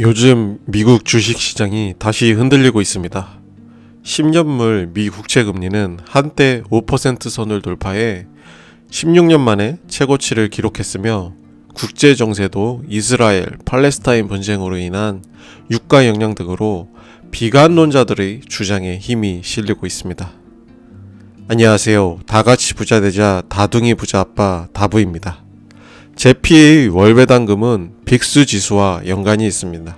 요즘 미국 주식 시장이 다시 흔들리고 있습니다. 10년물 미 국채 금리는 한때 5% 선을 돌파해 16년 만에 최고치를 기록했으며 국제 정세도 이스라엘 팔레스타인 분쟁으로 인한 유가 영향 등으로 비관론자들의 주장에 힘이 실리고 있습니다. 안녕하세요. 다 같이 부자 되자 다둥이 부자 아빠 다부입니다. 제피의 월배당금은 빅스 지수와 연관이 있습니다.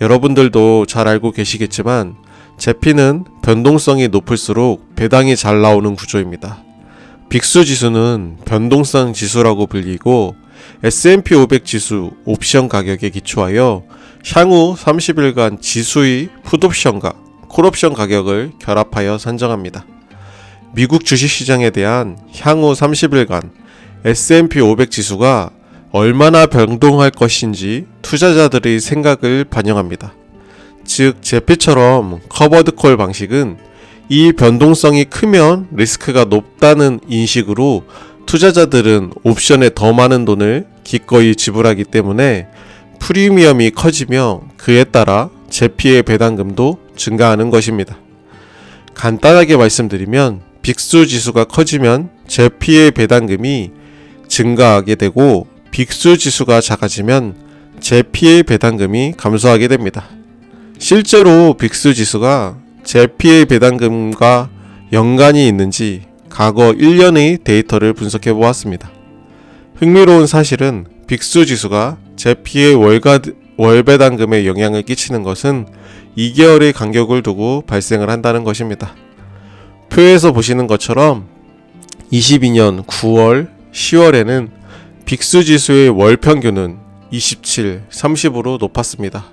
여러분들도 잘 알고 계시겠지만 제피는 변동성이 높을수록 배당이 잘 나오는 구조입니다. 빅스 지수는 변동성 지수라고 불리고 S&P 500 지수 옵션 가격에 기초하여 향후 30일간 지수의 풋옵션과 콜옵션 가격을 결합하여 산정합니다. 미국 주식시장에 대한 향후 30일간 S&P 500 지수가 얼마나 변동할 것인지 투자자들의 생각을 반영합니다. 즉, 제피처럼 커버드 콜 방식은 이 변동성이 크면 리스크가 높다는 인식으로 투자자들은 옵션에 더 많은 돈을 기꺼이 지불하기 때문에 프리미엄이 커지며 그에 따라 제피의 배당금도 증가하는 것입니다. 간단하게 말씀드리면 빅수 지수가 커지면 제피의 배당금이 증가하게 되고 빅수 지수가 작아지면 제피의 배당금이 감소하게 됩니다. 실제로 빅수 지수가 제피의 배당금과 연관이 있는지 과거 1년의 데이터를 분석해 보았습니다. 흥미로운 사실은 빅수 지수가 제피의 월가, 월배당금에 영향을 끼치는 것은 2개월의 간격을 두고 발생을 한다는 것입니다. 표에서 보시는 것처럼 22년 9월, 10월에는 빅스 지수의 월 평균은 27, 30으로 높았습니다.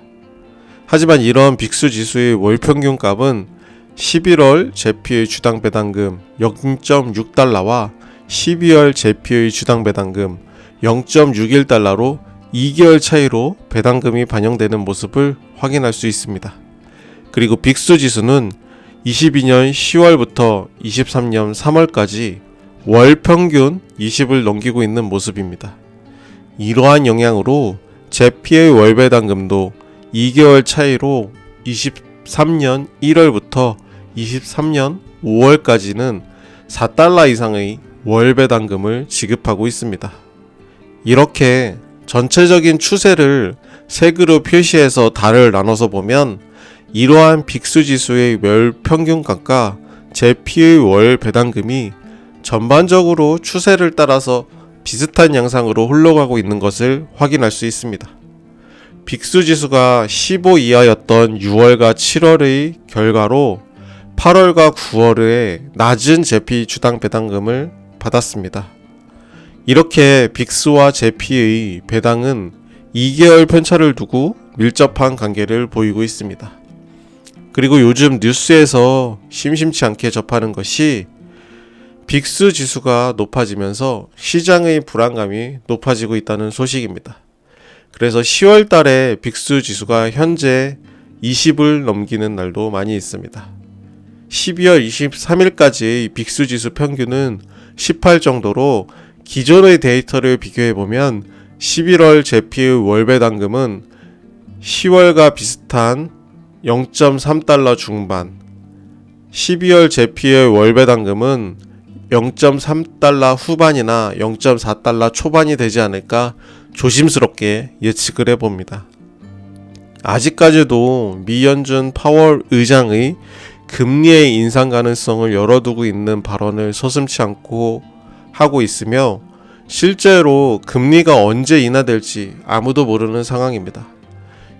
하지만 이런 빅스 지수의 월 평균 값은 11월 제피의 주당 배당금 0.6달러와 12월 제피의 주당 배당금 0.61달러로 2개월 차이로 배당금이 반영되는 모습을 확인할 수 있습니다. 그리고 빅스 지수는 22년 10월부터 23년 3월까지 월 평균 20을 넘기고 있는 모습입니다. 이러한 영향으로 제피의 월 배당금도 2개월 차이로 23년 1월부터 23년 5월까지는 4달러 이상의 월 배당금을 지급하고 있습니다. 이렇게 전체적인 추세를 색으로 표시해서 달을 나눠서 보면 이러한 빅스 지수의 월 평균값과 제피의 월 배당금이 전반적으로 추세를 따라서 비슷한 양상으로 흘러가고 있는 것을 확인할 수 있습니다. 빅스 지수가 15 이하였던 6월과 7월의 결과로 8월과 9월에 낮은 제피 주당 배당금을 받았습니다. 이렇게 빅스와 제피의 배당은 2개월 편차를 두고 밀접한 관계를 보이고 있습니다. 그리고 요즘 뉴스에서 심심치 않게 접하는 것이 빅스 지수가 높아지면서 시장의 불안감이 높아지고 있다는 소식입니다. 그래서 10월 달에 빅스 지수가 현재 20을 넘기는 날도 많이 있습니다. 12월 23일까지의 빅스 지수 평균은 18 정도로 기존의 데이터를 비교해 보면 11월 제피의 월배당금은 10월과 비슷한 0.3달러 중반, 12월 제피의 월배당금은 0.3달러 후반이나 0.4달러 초반이 되지 않을까 조심스럽게 예측을 해봅니다. 아직까지도 미연준 파월 의장의 금리의 인상 가능성을 열어두고 있는 발언을 서슴치 않고 하고 있으며 실제로 금리가 언제 인하될지 아무도 모르는 상황입니다.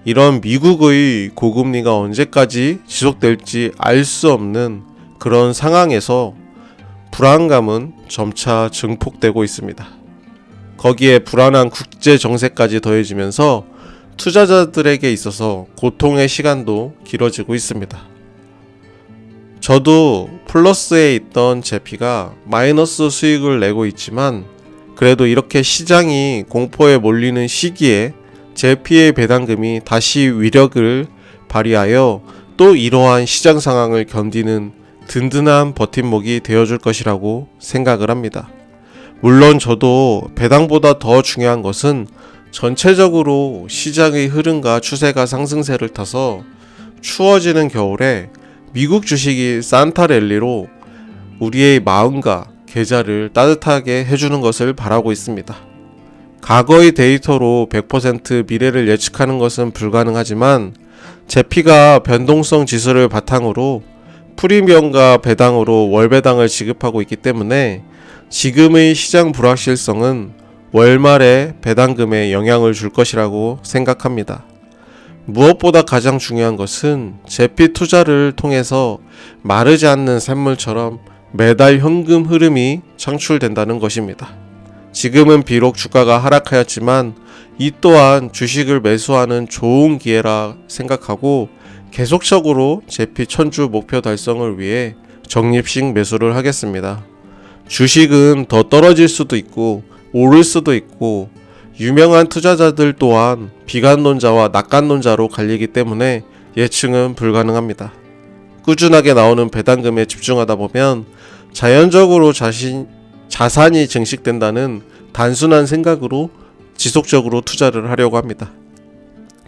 이런 미국의 고금리가 언제까지 지속될지 알 수 없는 그런 상황에서 불안감은 점차 증폭되고 있습니다. 거기에 불안한 국제 정세까지 더해지면서 투자자들에게 있어서 고통의 시간도 길어지고 있습니다. 저도 플러스에 있던 제피가 마이너스 수익을 내고 있지만 그래도 이렇게 시장이 공포에 몰리는 시기에 제피의 배당금이 다시 위력을 발휘하여 또 이러한 시장 상황을 견디는 든든한 버팀목이 되어줄 것이라고 생각을 합니다. 물론 저도 배당보다 더 중요한 것은 전체적으로 시장의 흐름과 추세가 상승세를 타서 추워지는 겨울에 미국 주식이 산타랠리로 우리의 마음과 계좌를 따뜻하게 해주는 것을 바라고 있습니다. 과거의 데이터로 100% 미래를 예측하는 것은 불가능하지만 제피가 변동성 지수를 바탕으로 프리미엄과 배당으로 월 배당을 지급하고 있기 때문에 지금의 시장 불확실성은 월말에 배당금에 영향을 줄 것이라고 생각합니다. 무엇보다 가장 중요한 것은 제피 투자를 통해서 마르지 않는 샘물처럼 매달 현금 흐름이 창출된다는 것입니다. 지금은 비록 주가가 하락하였지만 이 또한 주식을 매수하는 좋은 기회라 생각하고 계속적으로 제피 천주 목표 달성을 위해 적립식 매수를 하겠습니다. 주식은 더 떨어질 수도 있고 오를 수도 있고 유명한 투자자들 또한 비관론자와 낙관론자로 갈리기 때문에 예측은 불가능합니다. 꾸준하게 나오는 배당금에 집중하다 보면 자연적으로 자신 자산이 증식된다는 단순한 생각으로 지속적으로 투자를 하려고 합니다.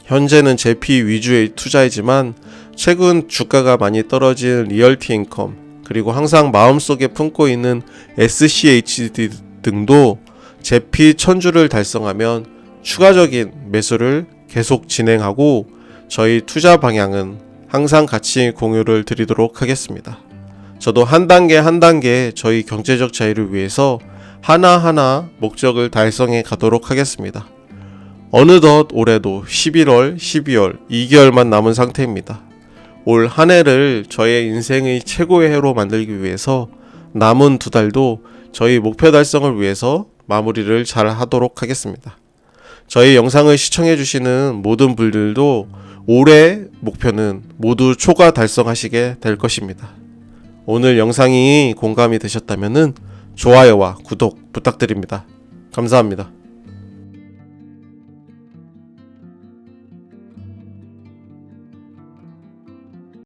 현재는 제피 위주의 투자이지만 최근 주가가 많이 떨어진 리얼티 인컴 그리고 항상 마음속에 품고 있는 SCHD 등도 제피 천주를 달성하면 추가적인 매수를 계속 진행하고 저희 투자 방향은 항상 같이 공유를 드리도록 하겠습니다. 저도 한 단계 한 단계 저희 경제적 자유를 위해서 하나하나 목적을 달성해 가도록 하겠습니다. 어느덧 올해도 11월, 12월 2개월만 남은 상태입니다. 올 한 해를 저의 인생의 최고의 해로 만들기 위해서 남은 두 달도 저희 목표 달성을 위해서 마무리를 잘 하도록 하겠습니다. 저희 영상을 시청해주시는 모든 분들도 올해 목표는 모두 초과 달성하시게 될 것입니다. 오늘 영상이 공감이 되셨다면 좋아요와 구독 부탁드립니다. 감사합니다.